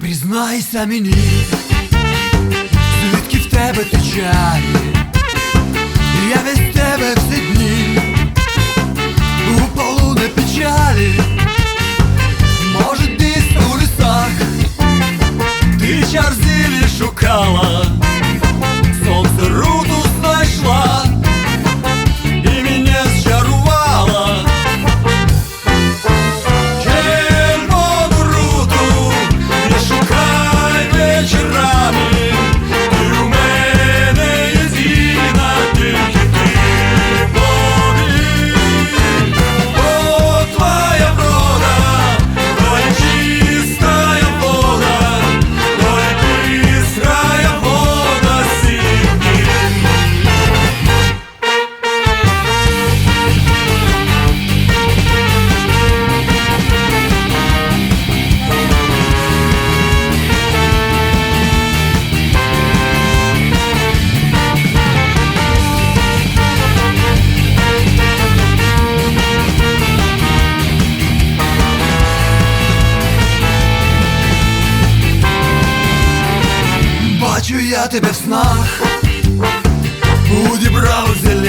признайся мені, звідки в тебе течає, я весь тебе всі дні, у полуне печалі, може десь у лісах, ти чарзілі шукала, Бачу я тебе в снах, у дібрав зелені,